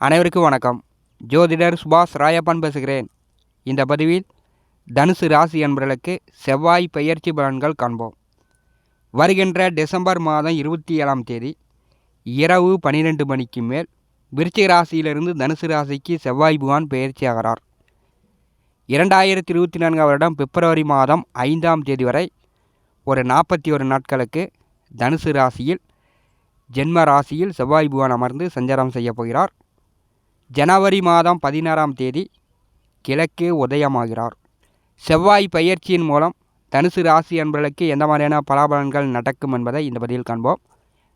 அனைவருக்கும் வணக்கம். ஜோதிடர் சுபாஷ் ராயப்பன் பேசுகிறேன். இந்த பதிவில் தனுசு ராசி என்பவர்களுக்கு செவ்வாய் பெயர்ச்சி பலன்கள் காண்போம். வருகின்ற டிசம்பர் மாதம் இருபத்தி ஏழாம் தேதி இரவு பன்னிரெண்டு மணிக்கு மேல் விருச்சிக ராசியிலிருந்து தனுசு ராசிக்கு செவ்வாய் புகான் பெயர்ச்சி ஆகிறார். இரண்டாயிரத்தி இருபத்தி நான்காம் வருடம் பிப்ரவரி மாதம் ஐந்தாம் தேதி வரை ஒரு நாற்பத்தி ஒரு நாட்களுக்கு தனுசு ராசியில் ஜென்ம ராசியில் செவ்வாய் புவான் அமர்ந்து சஞ்சாரம் செய்யப் போகிறார். ஜனவரி மாதம் பதினாறாம் தேதி கிழக்கே உதயமாகிறார். செவ்வாய் பயிற்சியின் மூலம் தனுசு ராசி அன்பர்களுக்கு எந்த மாதிரியான பலாபலன்கள் நடக்கும் என்பதை இந்த பதிவில் காண்போம்.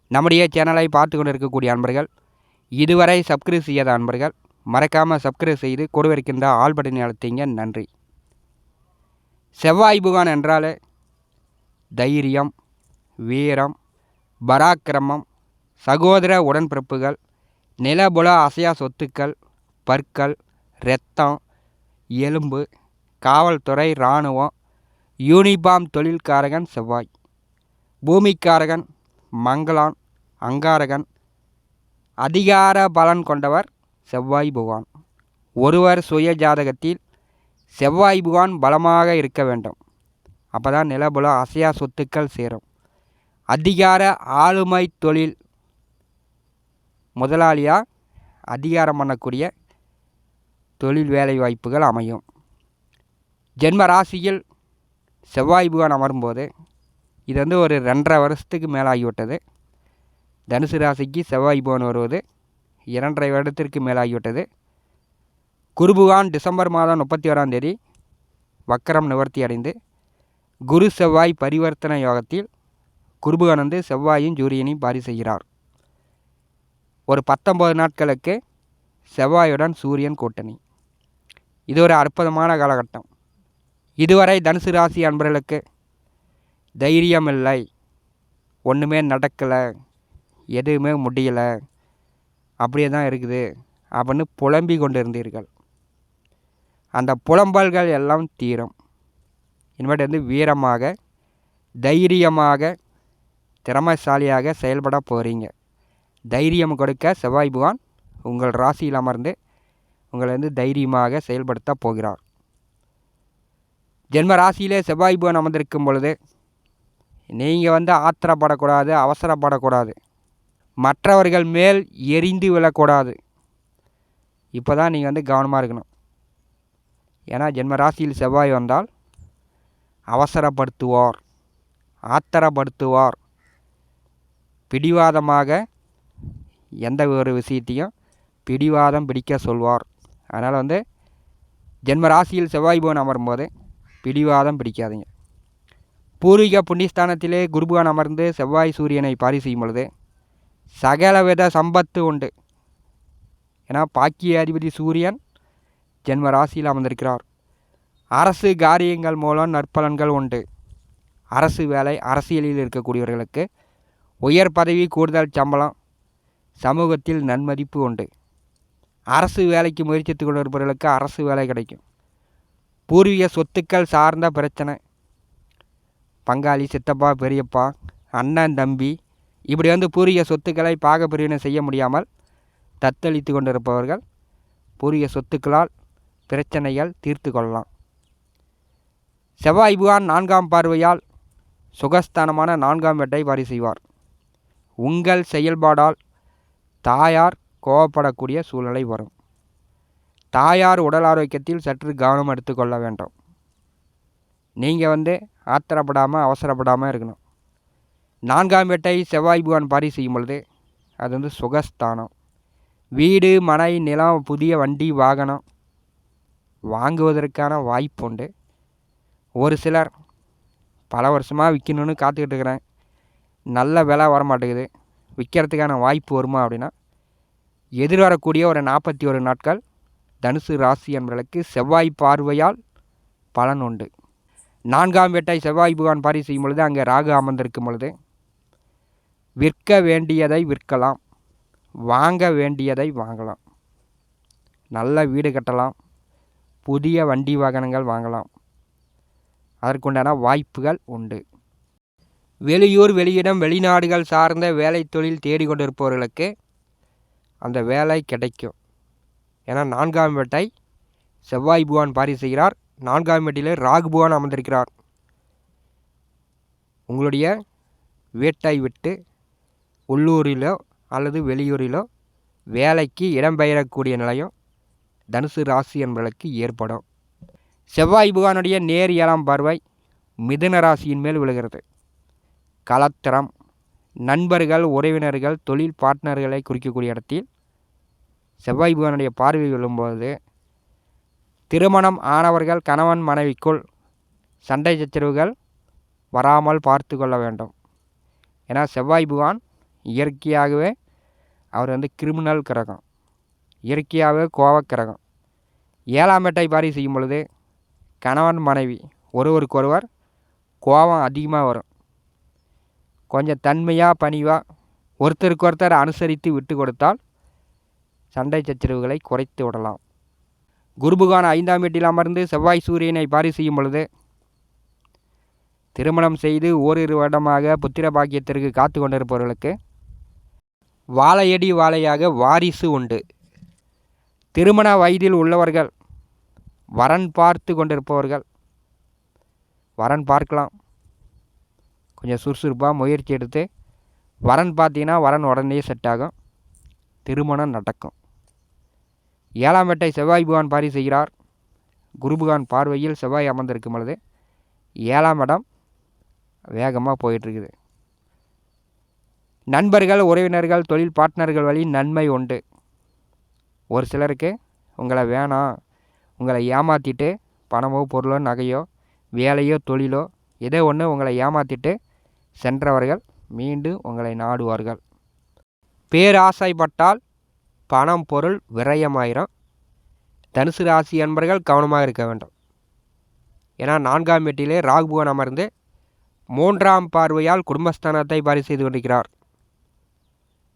நம்முடைய சேனலை பார்த்து கொண்டிருக்கக்கூடிய அன்பர்கள் இதுவரை சப்ஸ்கிரைப் செய்யாத அன்பர்கள் மறக்காமல் சப்ஸ்கிரைப் செய்து கொடுவிருக்கின்ற ஆள் பட்டனை அழுத்திங்க. நன்றி. செவ்வாய் புகான் என்றாலே தைரியம் வீரம் பராக்கிரமம் சகோதர உடன்பிறப்புகள் நிலபுல அசையா சொத்துக்கள் பற்கள் இரத்தம் எலும்பு காவல்துறை இராணுவம் யூனிஃபார்ம் தொழில்காரகன் செவ்வாய் பூமிக்காரகன் மங்களான் அங்காரகன் அதிகார பலன் கொண்டவர் செவ்வாய் புகான் ஒருவர் சுய ஜாதகத்தில் செவ்வாய் புகான் பலமாக இருக்க வேண்டும். அப்போ தான் நிலபுல அசையா சொத்துக்கள் சேரும். அதிகார ஆளுமை தொழில் முதலாளியாக அதிகாரம் பண்ணக்கூடிய தொழில் வேலை வாய்ப்புகள் அமையும். ஜென்ம ராசியில் செவ்வாய் புகான் அமரும்போது இது வந்து ஒரு ரெண்டரை வருஷத்துக்கு மேலாகிவிட்டது. தனுசு ராசிக்கு செவ்வாய் புகான் வருவது இரண்டரை வருடத்திற்கு மேலாகிவிட்டது. குருபுகான் டிசம்பர் மாதம் முப்பத்தி ஓராம் தேதி வக்கரம் நிவர்த்தி அடைந்து குரு செவ்வாய் பரிவர்த்தனை யோகத்தில் குருபுகான் வந்து செவ்வாயும் சூரியனையும் பாரி செய்கிறார் ஒரு பத்தொம்பது நாட்களுக்கு செவ்வாயுடன் சூரியன் கூட்டணி. இது ஒரு அற்புதமான காலகட்டம். இதுவரை தனுசு ராசி அன்பர்களுக்கு தைரியம் இல்லை ஒன்றுமே நடக்கலை. எதுவுமே முடியலை. அப்படியே தான் இருக்குது. அப்படின்னு புலம்பி கொண்டு இருந்தீர்கள் அந்த புலம்பல்கள் எல்லாம் தீரும். இனிமேட்டு வந்து வீரமாக தைரியமாக திறமைசாலியாக செயல்பட போகிறீங்க தைரியம் கொடுக்க செவ்வாய் புகான் உங்கள் ராசியில் அமர்ந்து உங்களை வந்து தைரியமாக செயல்படுத்த போகிறார். ஜென்ம ராசியிலே செவ்வாய் புகான் அமர்ந்திருக்கும் பொழுது நீங்கள் வந்து ஆத்திரப்படக்கூடாது அவசரப்படக்கூடாது. மற்றவர்கள் மேல் எரிந்து விழக்கூடாது. இப்போ தான் நீங்கள் வந்து கவனமாக இருக்கணும். ஏன்னா ஜென்ம ராசியில் செவ்வாய் வந்தால் அவசரப்படுத்துவார் ஆத்திரப்படுத்துவார். பிடிவாதமாக எந்த ஒரு விஷயத்தையும் பிடிவாதம் பிடிக்க சொல்வார். அதனால் வந்து ஜென்ம ராசியில் செவ்வாய் பவன் அமரும்போது பிடிவாதம் பிடிக்காதீங்க. பூர்வீக புண்ணியஸ்தானத்திலே குருபுவன் அமர்ந்து செவ்வாய் சூரியனை பாரி செய்யும் பொழுது சகலவித சம்பத்து உண்டு. ஏன்னா பாக்கிய அதிபதி சூரியன் ஜென்ம ராசியில் அமர்ந்திருக்கிறார். அரசு காரியங்கள் மூலம் நற்பலன்கள் உண்டு. அரசு வேலை அரசியலில் இருக்கக்கூடியவர்களுக்கு உயர் பதவி கூடுதல் சம்பளம் சமூகத்தில் நன்மதிப்பு உண்டு. அரசு வேலைக்கு முயற்சித்து கொண்டிருப்பவர்களுக்கு அரசு வேலை கிடைக்கும். பூர்வீக சொத்துக்கள் சார்ந்த பிரச்சனை. பங்காளி சித்தப்பா பெரியப்பா அண்ணன் தம்பி இப்படி வந்து பூர்வீக சொத்துக்களை பாகப்பிரிவினை செய்ய முடியாமல் தத்தளித்து கொண்டிருப்பவர்கள் பூர்வீக சொத்துக்களால் பிரச்சனைகள் தீர்த்து கொள்ளலாம். செவ்வாய் புகான் நான்காம் பார்வையால் சுகஸ்தானமான நான்காம் வெட்டை வாரி செய்வார். உங்கள் செயல்பாடால் தாயார் கோவப்படக்கூடிய சூழ்நிலை வரும். தாயார் உடல் ஆரோக்கியத்தில் சற்று கவனம் எடுத்துக்கொள்ள வேண்டும். நீங்கள் வந்து ஆத்திரப்படாமல் அவசரப்படாமல் இருக்கணும். நான்காம் வேட்டை செவ்வாய் புகான் பாரி செய்யும் பொழுது அது வந்து சுகஸ்தானம். வீடு மனை நிலம் புதிய வண்டி வாகனம் வாங்குவதற்கான வாய்ப்பு உண்டு. ஒரு சிலர் பல வருஷமாக விற்கணுன்னு காத்துக்கிட்டு இருக்கிறேன். நல்ல விலை வர மாட்டேங்குது விற்கிறதுக்கான வாய்ப்பு வருமா அப்படின்னா எதிர்வரக்கூடிய ஒரு நாற்பத்தி ஒரு நாட்கள் தனுசு ராசி என்பவர்களுக்கு செவ்வாய் பார்வையால் பலன் உண்டு. நான்காம் வேட்டை செவ்வாய் புகான் பாரி செய்யும் பொழுது அங்கே ராகு அமர்ந்திருக்கும் பொழுது விற்க வேண்டியதை விற்கலாம் வாங்க வேண்டியதை வாங்கலாம் நல்ல வீடு கட்டலாம் புதிய வண்டி வாகனங்கள் வாங்கலாம் அதற்குண்டான வாய்ப்புகள் உண்டு. வெளியூர் வெளியிடம் வெளிநாடுகள் சார்ந்த வேலை தொழில் தேடிக்கொண்டிருப்பவர்களுக்கு அந்த வேலை கிடைக்கும். ஏன்னா நான்காம் வீட்டை செவ்வாய் புகான் பாரி செய்கிறார் நான்காம் வீட்டிலே ராகு புவான் அமர்ந்திருக்கிறார். உங்களுடைய வீட்டை விட்டு உள்ளூரிலோ அல்லது வெளியூரிலோ வேலைக்கு இடம்பெயரக்கூடிய நிலையம் தனுசு ராசி என்பதற்கு ஏற்படும். செவ்வாய் புகானுடைய நேர் ஏழாம் பார்வை மிதுன ராசியின் மேல் விழுகிறது. கலத்திரம். நண்பர்கள் உறவினர்கள் தொழில் பார்ட்னர்களை குறிக்கக்கூடிய இடத்தில் செவ்வாய் புகனுடைய பார்வை விழும்போது திருமணம் ஆனவர்கள் கணவன் மனைவிக்குள் சண்டை சச்சரவுகள் வராமல் பார்த்து கொள்ள வேண்டும். ஏன்னா செவ்வாய் புகான் இயற்கையாகவே அவர் வந்து கிரிமினல் கிரகம். இயற்கையாகவே கோவக்கிரகம் ஏழாம் எட்டை பாரி செய்யும் பொழுது கணவன் மனைவி ஒருவருக்கொருவர் கோபம் அதிகமாக வரும். கொஞ்சம் தன்மையாக பணிவாக ஒருத்தருக்கு ஒருத்தர் அனுசரித்து விட்டு கொடுத்தால் சண்டை சச்சரவுகளை குறைத்து விடலாம். குருபுகான் ஐந்தாம் வீட்டில் அமர்ந்து செவ்வாய் சூரியனை பாரி செய்யும் பொழுது திருமணம் செய்து ஓரிரு வருடமாக புத்திர பாக்கியத்திற்கு காத்து கொண்டிருப்பவர்களுக்கு வாழையடி வாழையாக வாரிசு உண்டு. திருமண வயதில் உள்ளவர்கள் வரன் பார்த்து கொண்டிருப்பவர்கள் வரன் பார்க்கலாம். கொஞ்சம் சுறுசுறுப்பாக முயற்சி எடுத்து வரன் பார்த்தீங்கன்னா வரன் உடனே செட் ஆகும். திருமணம் நடக்கும். ஏழாம் வேட்டை செவ்வாய் புகான் பாரி செய்கிறார். குருபுகான் பார்வையில் செவ்வாய் அமர்ந்திருக்கும் பொழுது ஏழாம் இடம் வேகமாக போயிட்டுருக்குது. நண்பர்கள் உறவினர்கள் தொழில் பார்ட்னர்கள் வழி நன்மை உண்டு. ஒரு சிலருக்கு உங்களை வேணாம் உங்களை ஏமாற்றிட்டு பணமோ பொருளோ நகையோ வேலையோ தொழிலோ ஏதோ ஒன்று உங்களை ஏமாற்றிட்டு சென்றவர்கள் மீண்டும் உங்களை நாடுவார்கள். பேராசைப்பட்டால் பணம் பொருள் விரயமாயிரும். தனுசு ராசி அன்பர்கள் கவனமாக இருக்க வேண்டும். ஏன்னா நான்காம் வீட்டிலே ராகுபுவன் அமர்ந்து மூன்றாம் பார்வையால் குடும்பஸ்தானத்தை பாரி செய்து கொண்டிருக்கிறார்.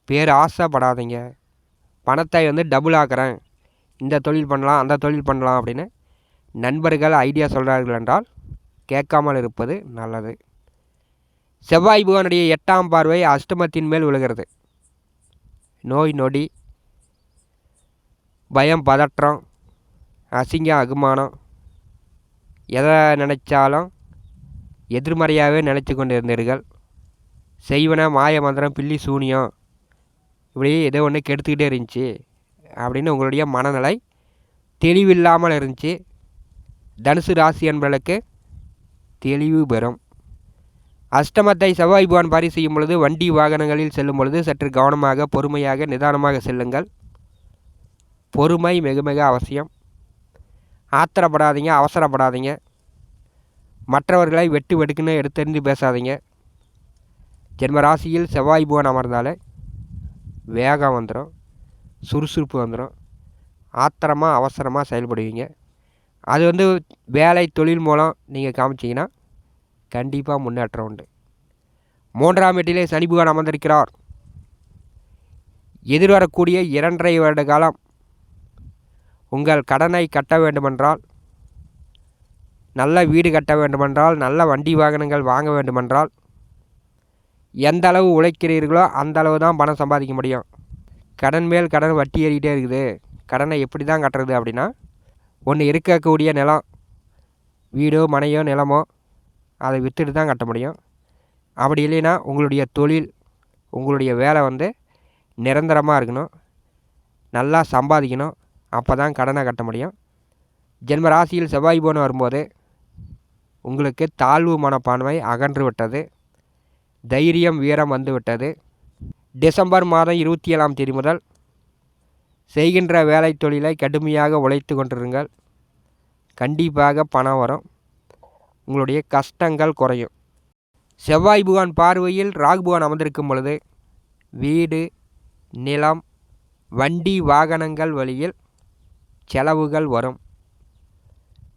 பேர் ஆசைப்படாதீங்க பணத்தை வந்து டபுள் ஆக்குறேன். இந்த தொழில் பண்ணலாம் அந்த தொழில் பண்ணலாம் அப்படின்னு நண்பர்கள் ஐடியா சொல்கிறார்கள் என்றால் கேட்காமல் இருப்பது நல்லது. செவ்வாய் புகனுடைய எட்டாம் பார்வை அஷ்டமத்தின் மேல் விழுகிறது. நோய் நொடி பயம் பதற்றம் அசிங்கம் அகுமானம் எதை நினைச்சாலும் எதிர்மறையாகவே நினச்சி கொண்டு இருந்தீர்கள் செய்வன மாய மந்திரம் பில்லி சூனியம் இப்படி ஏதோ ஒன்று கெடுத்துக்கிட்டே இருந்துச்சு அப்படின்னு உங்களுடைய மனநிலை தெளிவில்லாமல் இருந்துச்சு. தனுசு ராசி என்பளுக்கு தெளிவு பெறும். அஷ்டமத்தை செவ்வாய் பாரி செய்யும் பொழுது வண்டி வாகனங்களில் செல்லும் பொழுது சற்று கவனமாக பொறுமையாக நிதானமாக செல்லுங்கள். பொறுமை மிக மிக அவசியம். ஆத்திரப்படாதீங்க அவசரப்படாதீங்க. மற்றவர்களை வெட்டு வெடுக்குன்னு எடுத்தெறிந்து பேசாதீங்க. ஜென்ம ராசியில் செவ்வாய் புவன் அமர்ந்தாலே வேகம் வந்துடும் சுறுசுறுப்பு வந்துடும் ஆத்திரமாக அவசரமாக செயல்படுவீங்க. அது வந்து வேலை தொழில் மூலம் நீங்கள் காமிச்சிங்கன்னா கண்டிப்பாக முன்னேற்றம் உண்டு. மூன்றாம் வீட்டிலே சனி புகான் அமர்ந்திருக்கிறார். எதிர்வரக்கூடிய இரண்டரை வருட காலம் உங்கள் கடனை கட்ட வேண்டுமென்றால் நல்ல வீடு கட்ட வேண்டுமென்றால் நல்ல வண்டி வாகனங்கள் வாங்க வேண்டுமென்றால் எந்த அளவு உழைக்கிறீர்களோ அந்த அளவு தான் பணம் சம்பாதிக்க முடியும். கடன் மேல் கடன் வட்டி ஏறிக்கிட்டே இருக்குது. கடனை எப்படி தான் கட்டுறது அப்படின்னா ஒன்று இருக்கக்கூடிய நிலம் வீடோ மனையோ நிலமோ அதை விற்றுட்டு தான் கட்ட முடியும். அப்படி இல்லைன்னா உங்களுடைய தொழில் உங்களுடைய வேலை வந்து நிரந்தரமாக இருக்கணும். நல்லா சம்பாதிக்கணும். அப்போ தான் கடனை கட்ட முடியும். ஜென்ம ராசியில் செவ்வாய் போன வரும்போது உங்களுக்கு தாழ்வு மனப்பான்மை அகன்று விட்டது. தைரியம் வீரம் வந்து விட்டது. டிசம்பர் மாதம் இருபத்தி ஏழாம் தேதி முதல் செய்கின்ற வேலை தொழிலை கடுமையாக உழைத்து கொண்டிருங்கள். கண்டிப்பாக பணம் வரும். உங்களுடைய கஷ்டங்கள் குறையும். செவ்வாய் புகான் பார்வையில் ராகு புகான் அமர்ந்திருக்கும் பொழுது வீடு நிலம் வண்டி வாகனங்கள் வழியில் செலவுகள் வரும்.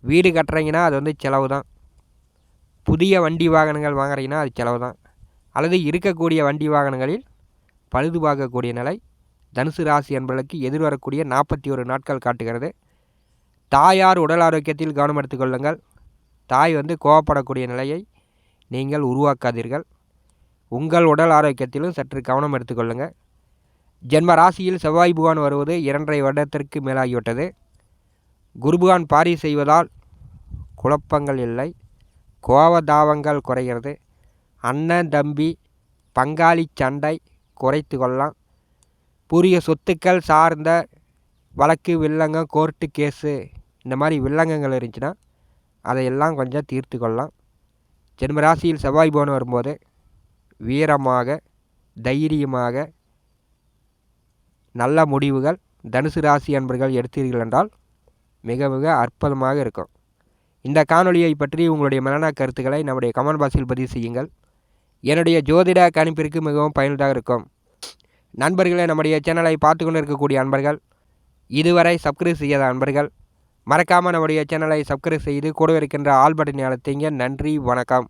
வீடு கட்டுறீங்கன்னா அது வந்து செலவு தான் புதிய வண்டி வாகனங்கள் வாங்குறீங்கன்னா அது செலவு தான் அல்லது இருக்கக்கூடிய வண்டி வாகனங்களில் பழுது பார்க்கக்கூடிய நிலை தனுசு ராசி என்பதற்கு எதிர்வரக்கூடிய நாற்பத்தி ஒரு நாட்கள் காட்டுகிறது. தாயார் உடல் ஆரோக்கியத்தில் கவனம் எடுத்துக்கொள்ளுங்கள் தாய் வந்து கோவப்படக்கூடிய நிலையை நீங்கள் உருவாக்காதீர்கள். உங்கள் உடல் ஆரோக்கியத்திலும் சற்று கவனம் எடுத்துக்கொள்ளுங்கள் ஜென்ம ராசியில் செவ்வாய் புகான் வருவது இரண்டரை வருடத்திற்கு மேலாகிவிட்டது. குருபுகான் பாரி செய்வதால் குழப்பங்கள் இல்லை. கோவதாவங்கள் குறைகிறது. அண்ணன் தம்பி பங்காளி சண்டை குறைத்து கொள்ளலாம். புரிய சொத்துக்கள் சார்ந்த வழக்கு வில்லங்கம் கோர்ட்டு கேஸு இந்த மாதிரி வில்லங்கங்கள் இருந்துச்சுன்னா அதையெல்லாம் கொஞ்சம் தீர்த்து கொள்ளலாம் ஜென்ம ராசியில் செவ்வாய் போன வரும்போது வீரமாக தைரியமாக நல்ல முடிவுகள் தனுசு ராசி அன்பர்கள் எடுத்தீர்கள் என்றால் மிக மிக அற்புதமாக இருக்கும். இந்த காணொலியை பற்றி உங்களுடைய மனநா கருத்துக்களை நம்முடைய கமெண்ட் பாக்ஸில் பதிவு செய்யுங்கள். என்னுடைய ஜோதிட கணிப்பிற்கு மிகவும் பயனுள்ளதாக இருக்கும். நண்பர்களே நம்முடைய சேனலை பார்த்து கொண்டு இருக்கக்கூடிய அன்பர்கள் இதுவரை சப்ஸ்கிரைப் செய்யாத அன்பர்கள் மறக்காமல் நம்முடைய சேனலை சப்ஸ்கிரைப் செய்து கூட இருக்கின்ற ஆல் பட்டனை அழுத்திங்க. நன்றி வணக்கம்.